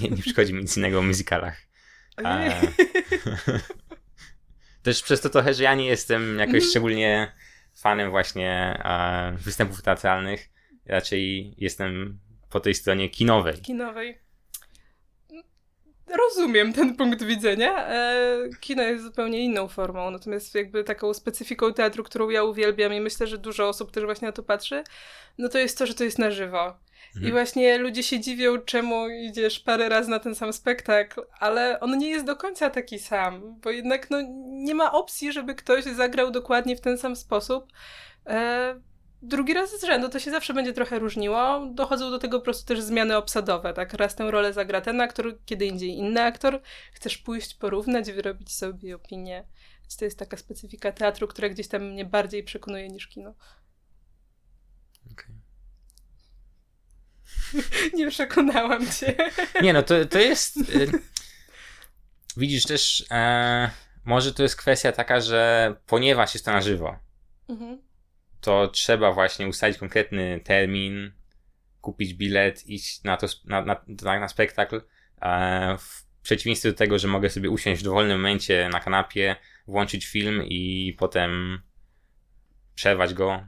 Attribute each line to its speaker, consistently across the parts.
Speaker 1: nie, nie przychodzi mi nic innego o musicalach. E, Też przez to trochę, że ja nie jestem jakoś
Speaker 2: Mhm.
Speaker 1: szczególnie fanem właśnie występów teatralnych. Raczej jestem po tej stronie kinowej.
Speaker 2: kinowej. Rozumiem ten punkt widzenia. E, kino jest zupełnie inną formą, natomiast jakby taką specyfiką teatru, którą ja uwielbiam i myślę, że dużo osób też właśnie na to patrzy, no to jest to, że to jest na żywo. I
Speaker 1: Mhm.
Speaker 2: właśnie ludzie się dziwią, czemu idziesz parę razy na ten sam spektakl, ale on nie jest do końca taki sam, bo jednak no, nie ma opcji, żeby ktoś zagrał dokładnie w ten sam sposób. E, drugi raz z rzędu to się zawsze będzie trochę różniło. Dochodzą do tego po prostu też zmiany obsadowe, tak? Raz tę rolę zagra ten aktor, kiedy indziej inny aktor. Chcesz pójść, porównać, wyrobić sobie opinię. Więc to jest taka specyfika teatru, która gdzieś tam mnie bardziej przekonuje niż kino.
Speaker 1: Okej.
Speaker 2: Nie przekonałam cię.
Speaker 1: Nie no, to, to jest... y, Widzisz też, e, może to jest kwestia taka, że ponieważ jest to na żywo,
Speaker 2: Mhm.
Speaker 1: To trzeba właśnie ustalić konkretny termin, kupić bilet, iść na to na, na, na, spektakl. W przeciwieństwie do tego, że mogę sobie usiąść w dowolnym momencie na kanapie, włączyć film i potem przerwać go.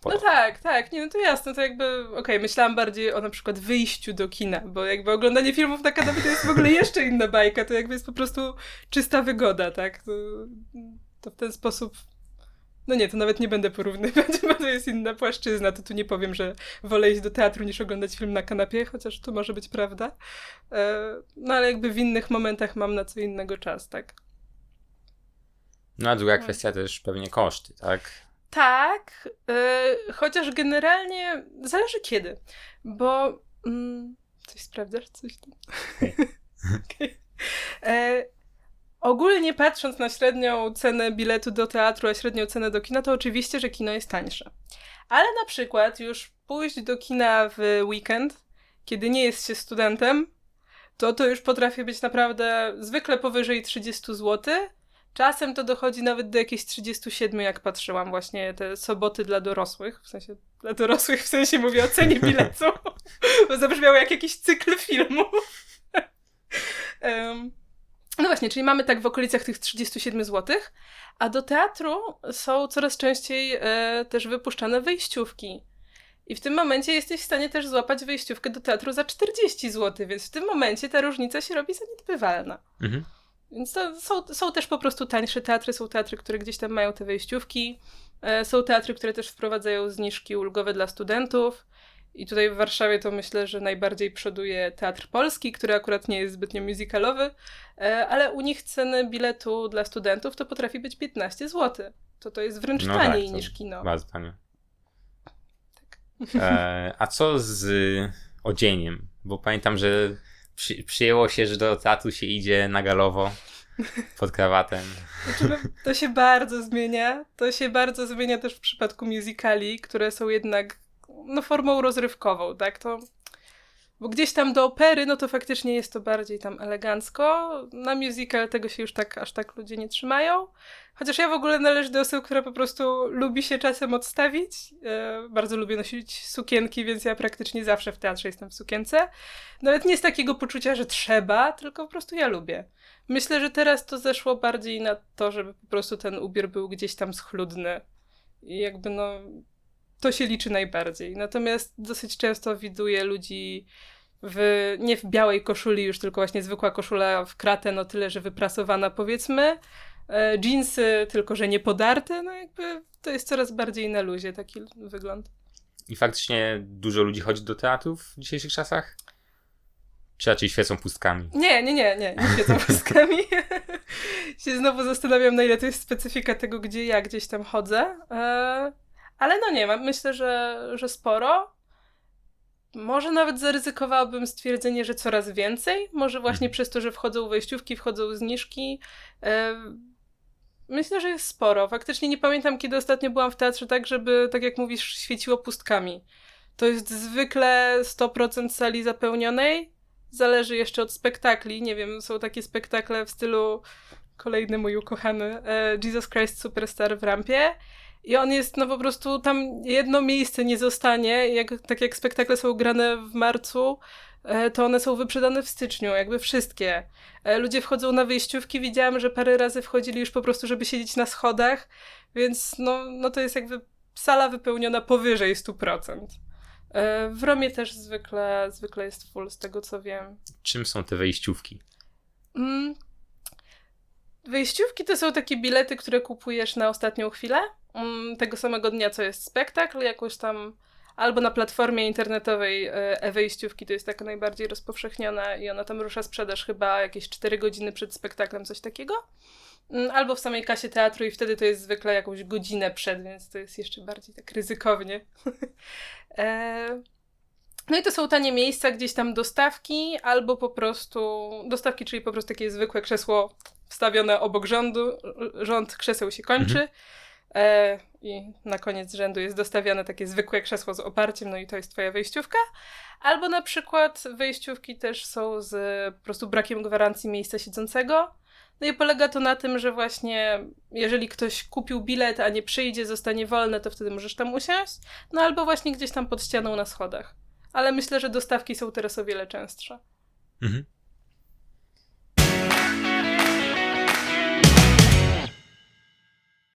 Speaker 1: Po...
Speaker 2: No tak, tak, nie, no to jasne, to jakby, okej, myślałam bardziej o na przykład wyjściu do kina, bo jakby oglądanie filmów na kanapie to jest w ogóle jeszcze inna bajka, to jakby jest po prostu czysta wygoda, tak, to, to w ten sposób, no nie, to nawet nie będę porównywać, bo to jest inna płaszczyzna, to tu nie powiem, że wolę iść do teatru niż oglądać film na kanapie, chociaż to może być prawda, e, no ale jakby w innych momentach mam na co innego czas, tak.
Speaker 1: No a druga kwestia też pewnie koszty, tak?
Speaker 2: Tak, y, chociaż generalnie zależy kiedy, bo mm, coś sprawdzasz, coś tam. E, ogólnie patrząc na średnią cenę biletu do teatru, a średnią cenę do kina, to oczywiście, że kino jest tańsze. Ale na przykład już pójść do kina w weekend, kiedy nie jest się studentem, to to już potrafi być naprawdę zwykle powyżej 30 zł. Czasem to dochodzi nawet do jakichś 37, jak patrzyłam właśnie te soboty dla dorosłych, w sensie dla dorosłych, w sensie mówię o cenie biletu, bo zabrzmiało jak jakiś cykl filmu. Em, no właśnie, czyli mamy tak w okolicach tych 37 zł, a do teatru są coraz częściej e, też wypuszczane wyjściówki. I w tym momencie jesteś w stanie też złapać wyjściówkę do teatru za 40 zł, więc w tym momencie ta różnica się robi zaniedbywalna.
Speaker 1: Mhm.
Speaker 2: Więc to są, są też po prostu tańsze teatry, są teatry, które gdzieś tam mają te wejściówki, e, są teatry, które też wprowadzają zniżki ulgowe dla studentów. I tutaj w Warszawie to myślę, że najbardziej przoduje Teatr Polski, który akurat nie jest zbytnio musicalowy, e, ale u nich ceny biletu dla studentów to potrafi być 15 zł. To to jest wręcz
Speaker 1: No tak,
Speaker 2: taniej
Speaker 1: to
Speaker 2: niż kino.
Speaker 1: Bardzo tanie.
Speaker 2: Tak.
Speaker 1: E, a co z odzieniem? Bo pamiętam, że przy, przyjęło się, że do teatru się idzie na galowo pod krawatem.
Speaker 2: Znaczy, no, to się bardzo zmienia. To się bardzo zmienia też w przypadku musicali, które są jednak no, formą rozrywkową, tak? To, bo gdzieś tam do opery, no to faktycznie jest to bardziej tam elegancko. Na musical tego się już tak, aż tak ludzie nie trzymają. Chociaż ja w ogóle należę do osób, która po prostu lubi się czasem odstawić. E, bardzo lubię nosić sukienki, więc ja praktycznie zawsze w teatrze jestem w sukience. Nawet nie z takiego poczucia, że trzeba, tylko po prostu ja lubię. Myślę, że teraz to zeszło bardziej na to, żeby po prostu ten ubiór był gdzieś tam schludny. I jakby no, to się liczy najbardziej. Natomiast dosyć często widuję ludzi w, nie w białej koszuli już, tylko właśnie zwykła koszula w kratę, no tyle, że wyprasowana powiedzmy. E, jeansy, tylko że nie podarte, no jakby to jest coraz bardziej na luzie taki wygląd.
Speaker 1: I faktycznie dużo ludzi chodzi do teatrów w dzisiejszych czasach? Czy raczej świecą pustkami?
Speaker 2: Nie, nie, nie, nie, nie siedzą wózkami. się znowu zastanawiam, na ile to jest specyfika tego, gdzie ja gdzieś tam chodzę. E, ale no nie, mam- myślę, że, że sporo. Może nawet zaryzykowałabym stwierdzenie, że coraz więcej. Może właśnie
Speaker 1: Mhm.
Speaker 2: przez to, że wchodzą wejściówki, wchodzą zniżki. E, myślę, że jest sporo. Faktycznie nie pamiętam, kiedy ostatnio byłam w teatrze tak, żeby, tak jak mówisz, świeciło pustkami. To jest zwykle 100% sali zapełnionej. Zależy jeszcze od spektakli. Nie wiem, są takie spektakle w stylu kolejny mój ukochany e, Jesus Christ Superstar w rampie. I on jest, no po prostu tam jedno miejsce nie zostanie, jak, tak jak spektakle są grane w marcu, e, to one są wyprzedane w styczniu, jakby wszystkie. E, ludzie wchodzą na wyjściówki, widziałam, że parę razy wchodzili już po prostu, żeby siedzieć na schodach, więc no, no to jest jakby sala wypełniona powyżej 100%. E, w Romie też zwykle, zwykle jest full, z tego co wiem.
Speaker 1: Czym są te wejściówki?
Speaker 2: Mm. Wejściówki to są takie bilety, które kupujesz na ostatnią chwilę, mm, tego samego dnia, co jest spektakl, jakoś tam albo na platformie internetowej e, e-wejściówki, to jest taka najbardziej rozpowszechniona i ona tam rusza sprzedaż chyba jakieś 4 godziny przed spektaklem, coś takiego. Mm, albo w samej kasie teatru i wtedy to jest zwykle jakąś godzinę przed, więc to jest jeszcze bardziej tak ryzykownie. e no i to są tanie miejsca, gdzieś tam dostawki, albo po prostu dostawki, czyli po prostu takie zwykłe krzesło wstawione obok rządu, rząd krzeseł się kończy. Mhm. E, I na koniec rzędu jest dostawione takie zwykłe krzesło z oparciem, no i to jest twoja wejściówka. Albo na przykład wejściówki też są z po prostu brakiem gwarancji miejsca siedzącego. No i polega to na tym, że właśnie jeżeli ktoś kupił bilet, a nie przyjdzie, zostanie wolny, to wtedy możesz tam usiąść. No albo właśnie gdzieś tam pod ścianą na schodach ale myślę, że dostawki są teraz o wiele częstsze.
Speaker 1: Mhm.